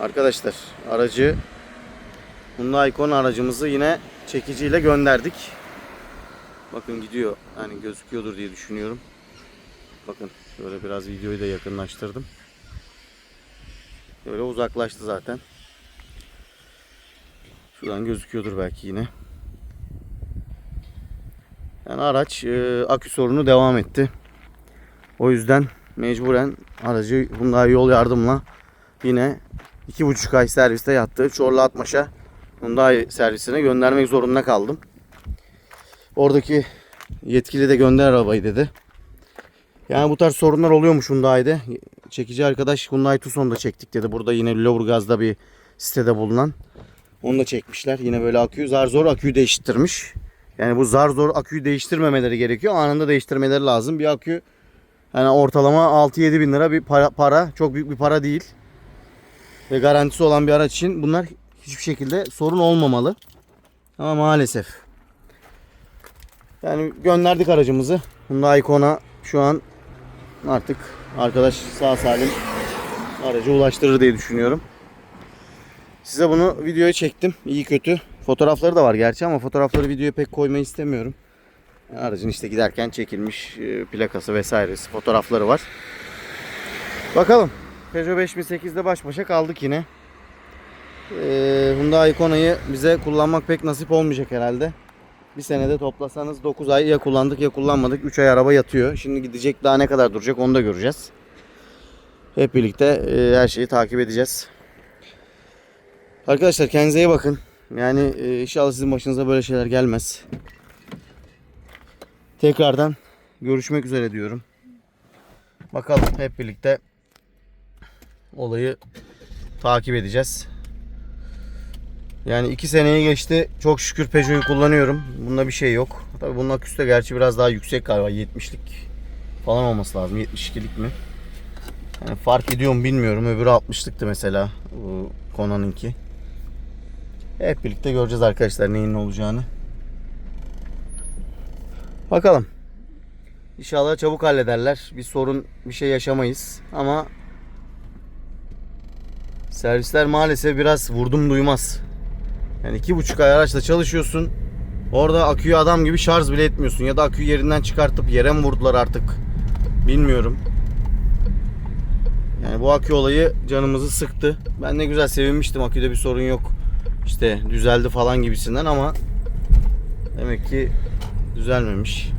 Arkadaşlar aracı Hyundai Kona aracımızı yine çekiciyle gönderdik. Bakın gidiyor. Yani gözüküyordur diye düşünüyorum. Bakın şöyle biraz videoyu da yakınlaştırdım. Böyle uzaklaştı zaten. Şuradan gözüküyordur belki yine. Yani araç e, akü sorunu devam etti. O yüzden mecburen aracı Hyundai yol yardımla yine 2,5 ay serviste yattığı Çorlu Atmaş'a Hyundai servisine göndermek zorunda kaldım. Oradaki yetkili de gönder arabayı dedi. Yani bu tarz sorunlar oluyormuş Hyundai'de. Çekici arkadaş Hyundai Tucson'da çektik dedi. Burada yine Lüleburgaz'da bir sitede bulunan. Onu da çekmişler. Yine böyle aküyü zar zor aküyü değiştirmiş. Yani bu zar zor aküyü değiştirmemeleri gerekiyor. Anında değiştirmeleri lazım. Bir akü yani ortalama 6-7 bin lira bir para, para. Çok büyük bir para değil. Ve garantisi olan bir araç için bunlar hiçbir şekilde sorun olmamalı. Ama maalesef. Yani gönderdik aracımızı. Hyundai Kona şu an artık arkadaş sağ salim aracı ulaştırır diye düşünüyorum. Size bunu videoya çektim. İyi kötü. Fotoğrafları da var gerçi ama fotoğrafları videoya pek koymayı istemiyorum. Aracın işte giderken çekilmiş e, plakası vesairesi fotoğrafları var. Bakalım. Peugeot 5008'de baş başa kaldık yine. Ee, Hyundai Kona'yı bize kullanmak pek nasip olmayacak herhalde. Bir senede toplasanız 9 ay ya kullandık ya kullanmadık. 3 ay araba yatıyor. Şimdi gidecek daha ne kadar duracak onu da göreceğiz. Hep birlikte e, her şeyi takip edeceğiz. Arkadaşlar kendinize iyi bakın. Yani e, inşallah sizin başınıza böyle şeyler gelmez. Tekrardan görüşmek üzere diyorum. Bakalım hep birlikte olayı takip edeceğiz. Yani iki seneyi geçti. Çok şükür Peugeot'u kullanıyorum. Bunda bir şey yok. Tabii bunun aküsü de gerçi biraz daha yüksek galiba. 70'lik falan olması lazım. 72'lik mi? Yani fark ediyor mu bilmiyorum. Öbürü 60'lıktı mesela. Kona'nınki. Hep birlikte göreceğiz arkadaşlar neyin ne olacağını. Bakalım. İnşallah çabuk hallederler. Bir sorun, bir şey yaşamayız. Ama servisler maalesef biraz vurdum duymaz. Yani iki buçuk ay araçla çalışıyorsun. Orada aküyü adam gibi şarj bile etmiyorsun. Ya da aküyü yerinden çıkartıp yere mi vurdular artık? Bilmiyorum. Yani bu akü olayı canımızı sıktı. Ben ne güzel sevinmiştim aküde bir sorun yok. İşte düzeldi falan gibisinden ama demek ki düzelmemiş.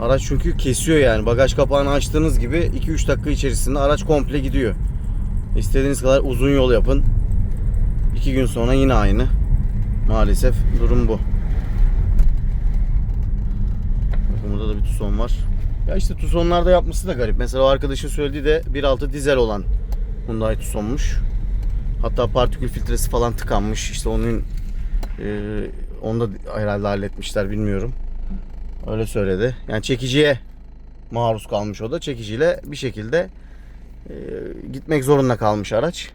Araç çünkü kesiyor yani. Bagaj kapağını açtığınız gibi 2-3 dakika içerisinde araç komple gidiyor. İstediğiniz kadar uzun yol yapın. 2 gün sonra yine aynı. Maalesef durum bu. Bakın burada da bir Tucson var. Ya işte Tucson'larda yapması da garip. Mesela o arkadaşın söylediği de 1.6 dizel olan Hyundai Tucson'muş. Hatta partikül filtresi falan tıkanmış. İşte onun e, onu da herhalde halletmişler bilmiyorum. Öyle söyledi. Yani çekiciye maruz kalmış o da. Çekiciyle bir şekilde e, gitmek zorunda kalmış araç.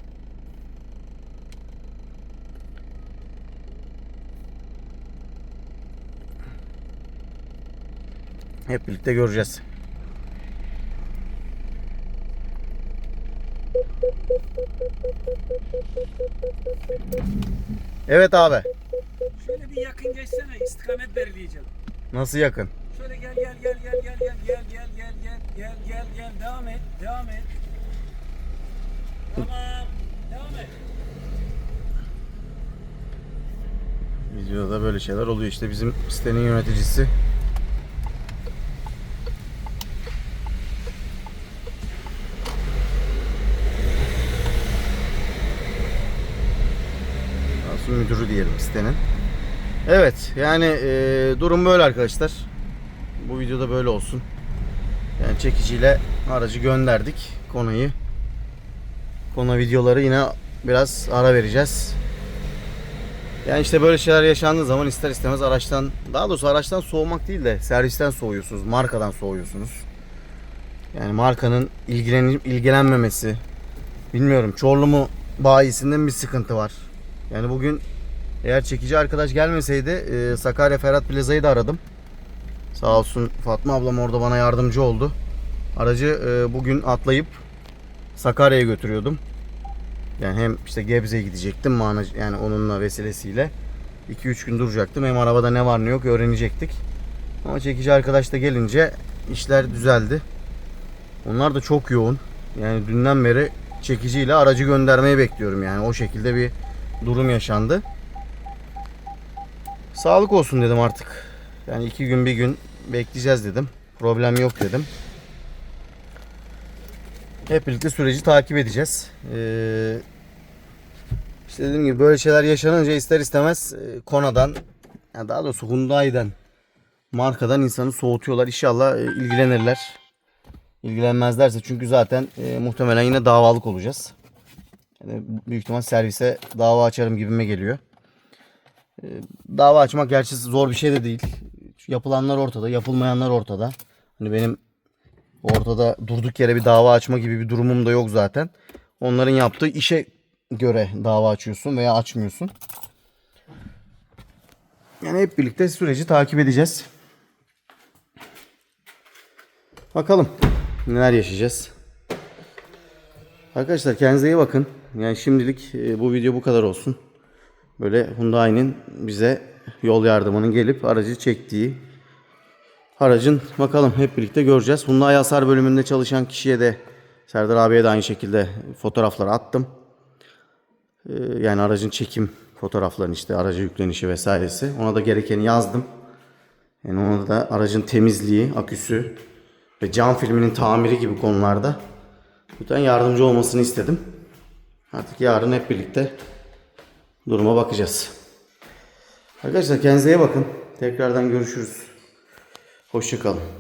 Hep birlikte göreceğiz. Evet abi. Şöyle bir yakın geçsene istikamet belirleyeceğim. Nasıl yakın? Şöyle gel gel gel gel gel gel gel gel gel gel gel gel gel devam et devam et. Videoda böyle şeyler oluyor işte bizim sitenin yöneticisi. Nasıl müdürü diyelim sitenin. Evet yani e, durum böyle arkadaşlar. Bu videoda böyle olsun. Yani çekiciyle aracı gönderdik Kona'yı. Kona videoları yine biraz ara vereceğiz. Yani işte böyle şeyler yaşandığı zaman ister istemez araçtan daha doğrusu araçtan soğumak değil de servisten soğuyorsunuz, markadan soğuyorsunuz. Yani markanın ilgilen ilgilenmemesi. Bilmiyorum Çorlu mu bayisinden bir sıkıntı var. Yani bugün eğer çekici arkadaş gelmeseydi e, Sakarya Ferhat Plaza'yı da aradım. Sağ olsun Fatma ablam orada bana yardımcı oldu. Aracı e, bugün atlayıp Sakarya'ya götürüyordum. Yani hem işte Gebze'ye gidecektim mana yani onunla vesilesiyle. 2-3 gün duracaktım. Hem arabada ne var ne yok öğrenecektik. Ama çekici arkadaş da gelince işler düzeldi. Onlar da çok yoğun. Yani dünden beri çekiciyle aracı göndermeyi bekliyorum yani. O şekilde bir durum yaşandı. Sağlık olsun dedim artık. Yani iki gün bir gün bekleyeceğiz dedim. Problem yok dedim. Hep birlikte süreci takip edeceğiz. Ee, işte dediğim gibi böyle şeyler yaşanınca ister istemez e, Kona'dan, yani daha doğrusu Hyundai'den, markadan insanı soğutuyorlar. İnşallah e, ilgilenirler. İlgilenmezlerse çünkü zaten e, muhtemelen yine davalık olacağız. Yani büyük ihtimal servise dava açarım gibime geliyor. E, dava açmak gerçi zor bir şey de değil. Yapılanlar ortada, yapılmayanlar ortada. Hani benim ortada durduk yere bir dava açma gibi bir durumum da yok zaten. Onların yaptığı işe göre dava açıyorsun veya açmıyorsun. Yani hep birlikte süreci takip edeceğiz. Bakalım neler yaşayacağız. Arkadaşlar kendinize iyi bakın. Yani şimdilik e, bu video bu kadar olsun. Böyle Hyundai'nin bize yol yardımının gelip aracı çektiği aracın bakalım hep birlikte göreceğiz. Hyundai hasar bölümünde çalışan kişiye de Serdar abiye de aynı şekilde fotoğrafları attım. Ee, Yani aracın çekim fotoğraflarını işte araca yüklenişi vesairesi. Ona da gerekeni yazdım. Yani ona da aracın temizliği, aküsü ve cam filminin tamiri gibi konularda lütfen yardımcı olmasını istedim. Artık yarın hep birlikte duruma bakacağız. Arkadaşlar kendinize iyi bakın. Tekrardan görüşürüz. Hoşçakalın.